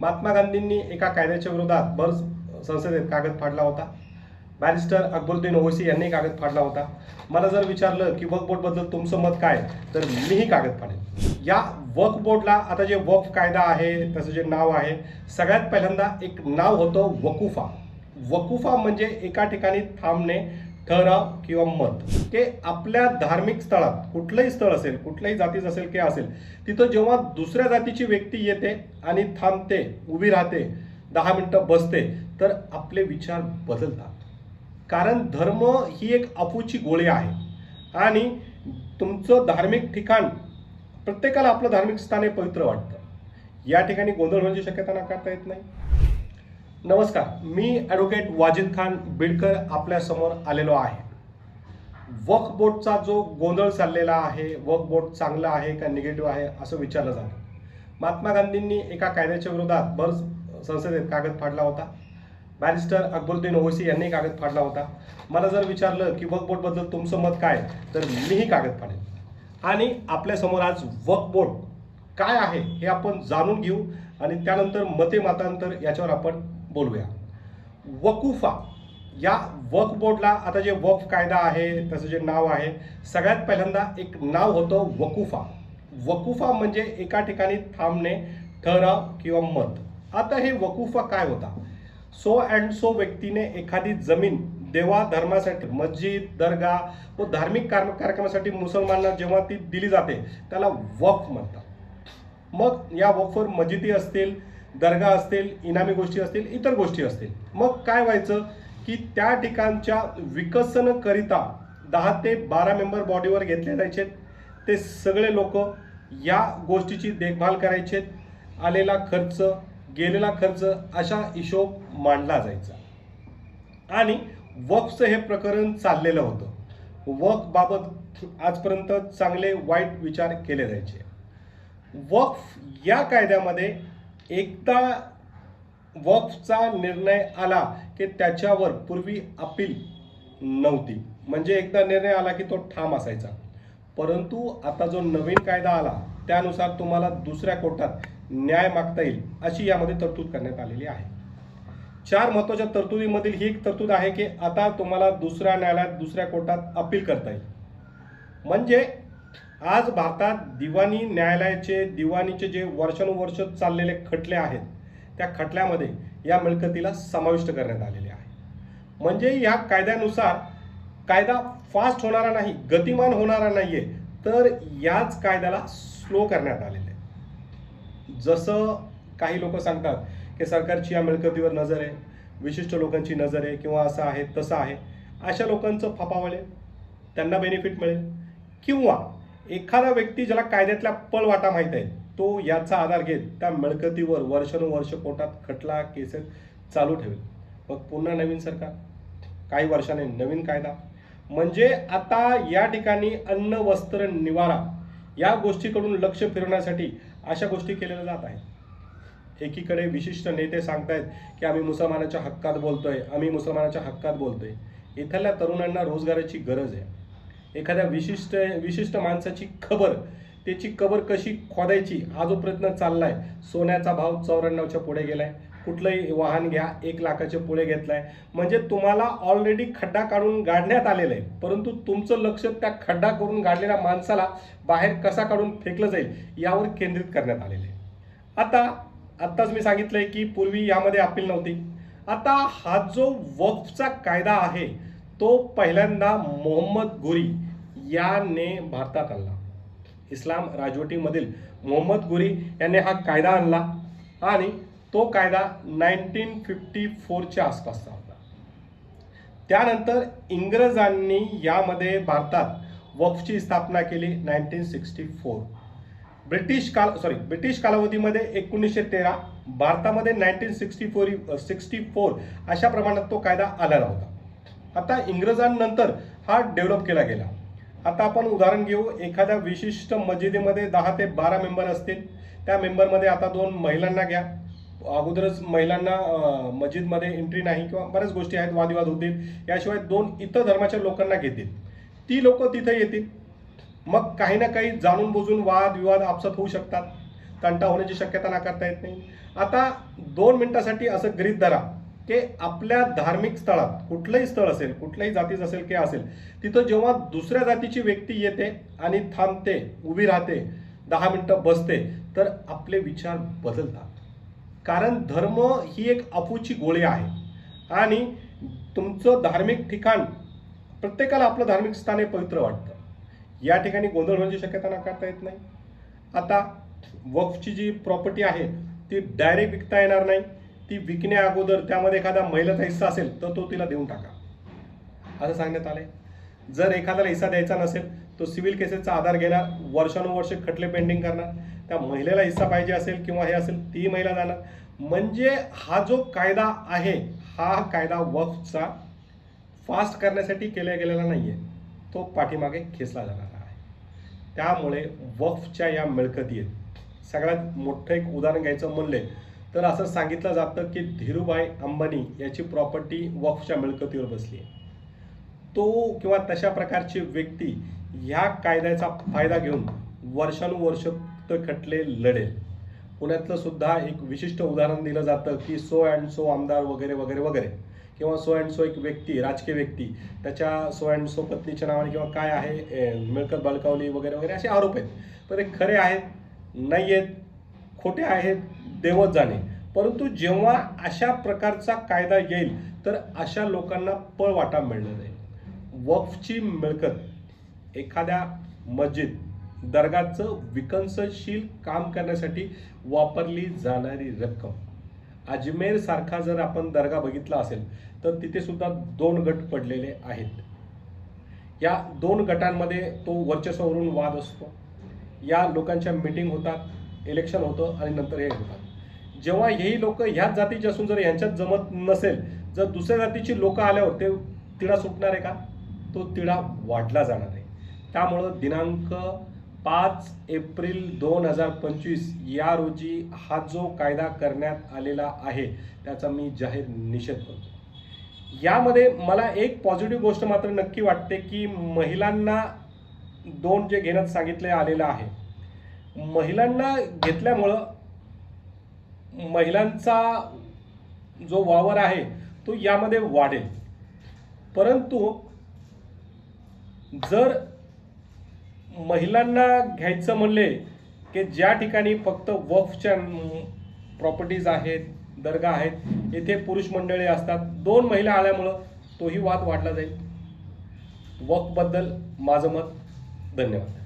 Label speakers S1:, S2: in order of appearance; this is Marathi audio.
S1: महात्मा गांधींनी एका कायद्याच्या विरोधात भर संसदेत कागद फाडला होता. बॅरिस्टर अकबरुद्दीन ओवैसी यांनी कागद फाडला होता. मला जर विचारलं की वक्फ बोर्डबद्दल तुमचं मत काय तर मीही कागद फाडेन. या वक्फ बोर्डला आता जे वक्फ कायदा आहे त्याचं जे नाव आहे सगळ्यात पहिल्यांदा एक नाव होतं वकुफा. वकुफा म्हणजे एका ठिकाणी थांबणे ठराव किंवा मत. ते आपल्या धार्मिक स्थळात कुठलंही स्थळ असेल कुठल्याही जातीचं असेल किंवा असेल तिथं जेव्हा दुसऱ्या जातीची व्यक्ती येते आणि थांबते उभी राहते दहा मिनटं बसते तर आपले विचार बदलतात. कारण धर्म ही एक अफूची गोळी आहे. आणि तुमचं धार्मिक ठिकाण प्रत्येकाला आपलं धार्मिक स्थान हे पवित्र वाटतं. या ठिकाणी गोंधळ होण्याची शक्यता नाकारता येत नाही. नमस्कार मी ॲडव्होकेट वाजिद खान बिडकर आपल्यासमोर आलेलो आहे. वक्फ बोर्डचा जो गोंधळ चाललेला आहे वक्फ बोर्ड चांगला आहे का निगेटिव्ह आहे असं विचारलं जातं. महात्मा गांधींनी एका कायद्याच्या विरोधात भर संसदेत कागद फाडला होता. बॅरिस्टर अकबरुद्दीन ओवैसी यांनी कागद फाडला होता. मला जर विचारलं की वक्फ बोर्डबद्दल तुमचं मत काय तर मीही कागद फाडेन. आणि आपल्यासमोर आज वक्फ बोर्ड काय आहे हे आपण जाणून घेऊ आणि त्यानंतर मते मतांतर याच्यावर आपण बोलूया. वकुफा. या वक्फ बोर्डला आता जे वक्फ कायदा आहे त्याचं जे नाव आहे सगळ्यात पहिल्यांदा एक नाव होतं वकुफा. वकुफा म्हणजे एका ठिकाणी थांबणे ठराव किंवा मत. आता हे वकुफा काय होता? सो अँड सो व्यक्तीने एखादी जमीन देवा धर्मासाठी मस्जिद दर्गा व धार्मिक कार्यक्रमासाठी मुसलमानांना जेव्हा ती दिली जाते त्याला वक्फ म्हणतात. मग या वक्फवर मस्जिदी असतील दर्गा असतील इनामी गोष्टी असतील इतर गोष्टी असतील. मग काय व्हायचं की त्या ठिकाणच्या विकसनकरिता दहा ते बारा मेंबर बॉडीवर घेतले जायचे ते सगळे लोक या गोष्टीची देखभाल करायचे आलेला खर्च गेलेला खर्च अशा हिशोब मांडला जायचा. आणि वक्फचं हे प्रकरण चाललेलं होतं. वक्फबाबत आजपर्यंत चांगले वाईट विचार केले जायचे. वक्फ या कायद्यामध्ये एकदा वक्फचा निर्णय आला की त्याच्यावर पूर्वी अपील नव्हती. म्हणजे एकदा निर्णय आला की तो ठाम असायचा. परंतु आता जो नवीन कायदा आला त्यानुसार तुम्हाला दुसऱ्या कोर्टात न्याय मागता येईल अशी यामध्ये तरतूद करण्यात आलेली आहे. चार महत्त्वाच्या तरतुदीमधील ही एक तरतूद आहे की आता तुम्हाला दुसऱ्या न्यायालयात दुसऱ्या कोर्टात अपील करता येईल. म्हणजे आज भारतात दिवाणी न्यायालयाचे दिवाणीचे जे वर्षानुवर्ष चाललेले खटले आहेत त्या खटल्यामध्ये या मिळकतीला समाविष्ट करण्यात आलेले आहे. म्हणजे या कायद्यानुसार कायदा फास्ट होणारा नाही गतिमान होणारा नाही आहे तर याच कायद्याला स्लो करण्यात आलेले आहे. जसं काही लोक सांगतात की सरकारची या मिळकतीवर नजर आहे विशिष्ट लोकांची नजर आहे किंवा असं आहे तसं आहे अशा लोकांचं फापावले त्यांना बेनिफिट मिळेल किंवा एखादा व्यक्ती ज्याला कायद्यातल्या पळवाटा माहीत आहे तो याचा आधार घेत त्या मिळकतीवर वर्षानुवर्ष कोर्टात खटला केसेस चालू ठेवेल. मग पुन्हा नवीन सरकार काही वर्षाने नवीन कायदा. म्हणजे आता या ठिकाणी अन्न वस्त्र निवारा या गोष्टीकडून लक्ष फिरवण्यासाठी अशा गोष्टी केलेल्या जात आहेत. एकीकडे विशिष्ट नेते सांगतायत की आम्ही मुसलमानाच्या हक्कात बोलतोय आम्ही मुसलमानाच्या हक्कात बोलतोय. इथल्या तरुणांना रोजगाराची गरज आहे. एखाद्या विशिष्ट विशिष्ट माणसाची खबर त्याची कबर कशी खोदायची हा जो प्रयत्न चाललाय सोन्याचा भाव चौऱ्याण्णवच्या पुढे गेलाय. कुठलंही वाहन घ्या एक लाखाच्या पुढे घेतलाय. म्हणजे तुम्हाला ऑलरेडी खड्डा काढून गाडण्यात आलेलं आहे. परंतु तुमचं लक्ष त्या खड्डा करून गाडलेल्या माणसाला बाहेर कसा काढून फेकलं जाईल यावर केंद्रित करण्यात आलेलं आहे. आता आत्ताच मी सांगितलंय की पूर्वी यामध्ये अपील नव्हती. आता हा जो वक्फचा कायदा आहे तो पहिल्यांदा मोहम्मद घुरी याने भारतात आणला. इस्लाम राजवटीमधील मोहम्मद गुरी यांनी हा कायदा आणला आणि तो कायदा नाईन्टीन फिफ्टी फोरच्या आसपासचा होता. त्यानंतर इंग्रजांनी यामध्ये भारतात वक्फची स्थापना केली नाईन्टीन सिक्स्टी फोर. ब्रिटिश काल सॉरी ब्रिटिश कालावधीमध्ये एकोणीसशे तेरा भारतामध्ये nineteen sixty four sixty four अशा प्रमाणात तो कायदा आलेला होता. आता इंग्रजांनंतर हा डेव्हलप केला गेला. आता आपण उदाहरण घेऊ. एखाद्या विशिष्ट मस्जिदीमध्ये दहा ते बारा मेंबर असतील. त्या मेंबरमध्ये आता दोन महिलांना घ्या. अगोदरच महिलांना मस्जिदमध्ये एंट्री नाही किंवा बऱ्याच गोष्टी आहेत वादविवाद होतील. याशिवाय दोन इतर धर्माच्या लोकांना घेतील. ती लोक तिथे येतील. मग काही ना काही जाणून बुजून वादविवाद आपसात होऊ शकतात. तंटा होण्याची शक्यता नाकारता येत नाही. आता दोन मिनिटासाठी असं गृहित धरा. की आपल्या धार्मिक स्थळात कुठलंही स्थळ असेल कुठल्याही जातीचं असेल की असेल तिथं जेव्हा दुसऱ्या जातीची व्यक्ती येते आणि थांबते उभी राहते दहा मिनटं बसते तर आपले विचार बदलतात. कारण धर्म ही एक अफूची गोळी आहे. आणि तुमचं धार्मिक ठिकाण प्रत्येकाला आपलं धार्मिक स्थान हे पवित्र वाटतं. या ठिकाणी गोंधळ होण्याची शक्यता नाकारता येत नाही. आता वक्फची जी प्रॉपर्टी आहे ती डायरेक्ट विकता येणार नाही. ती विकण्या अगोदर त्यामध्ये एखादा महिलाचा हिस्सा असेल तर तो तिला देऊन टाका. असं सांगण्यात आलंय. जर एखाद्याला हिस्सा द्यायचा नसेल तो सिव्हिल केसेसचा आधार घेणार वर्षानुवर्ष खटले पेंडिंग करणार. त्या महिलेला हिस्सा पाहिजे असेल किंवा हे असेल ती महिला जाणार. म्हणजे हा जो कायदा आहे हा कायदा वक्फचा फास्ट करण्यासाठी केला गेलेला नाही आहे तो पाठीमागे खेचला जाणारा आहे. त्यामुळे वक्फच्या या मिळकती आहेत सगळ्यात मोठं एक उदाहरण घ्यायचं म्हणले तर असं सांगितलं जातं की धीरूभाई अंबानी याची प्रॉपर्टी वक्फच्या मिळकतीवर बसली आहे. तो किंवा तशा प्रकारची व्यक्ती ह्या कायद्याचा फायदा घेऊन वर्षानुवर्ष ते खटले लढेल. पुण्यातलं सुद्धा एक विशिष्ट उदाहरण दिलं जातं की सो अँड सो आमदार वगैरे वगैरे वगैरे. किंवा सो अँड सो एक व्यक्ती राजकीय व्यक्ती त्याच्या सो अँड सो पत्नीच्या नावाने किंवा काय आहे मिळकत बळकावली वगैरे वगैरे असे आरोप आहेत. पण ते खरे आहेत नाही आहेत खोटे आहेत देवत जाणे. परंतु जेव्हा अशा प्रकारचा कायदा येईल तर अशा लोकांना पळवाटा मिळणार आहे. वक्फची मिळकत एखाद्या मस्जिद दर्गाचं विकसनशील काम करण्यासाठी वापरली जाणारी रक्कम. अजमेर सारखा जर आपण दर्गा बघितला असेल तर तिथे सुद्धा दोन गट पडलेले आहेत. या दोन गटांमध्ये तो वर्चस्वावरून वाद असतो. या लोकांच्या मिटिंग होतात इलेक्शन होतं आणि नंतर हे होतात. जेव्हा हेही लोक ह्याच जातीचे असून जर यांच्यात जमत नसेल जर दुसऱ्या जातीची लोक आल्यावर ते तिढा सुटणार आहे का? तो तिढा वाढला जाणार आहे. त्यामुळं दिनांक पाच एप्रिल दोन हजार पंचवीस या रोजी हा जो कायदा करण्यात आलेला आहे त्याचा मी जाहीर निषेध करतो. यामध्ये मला एक पॉझिटिव्ह गोष्ट मात्र नक्की वाटते की महिलांना दोन जे घेण्यात सांगितले आलेलं आहे. महिलांना घेतल्यामुळं महिलांचा जो वावर आहे तो यामध्ये वाढेल. परंतु जर महिलांना घ्यायचं म्हणले की ज्या ठिकाणी फक्त वफच्या प्रॉपर्टीज आहेत दर्गा आहेत येथे पुरुष मंडळी असतात दोन महिला आल्यामुळं तोही वाद वाढला जाईल. वफबद्दल माझं मत. धन्यवाद.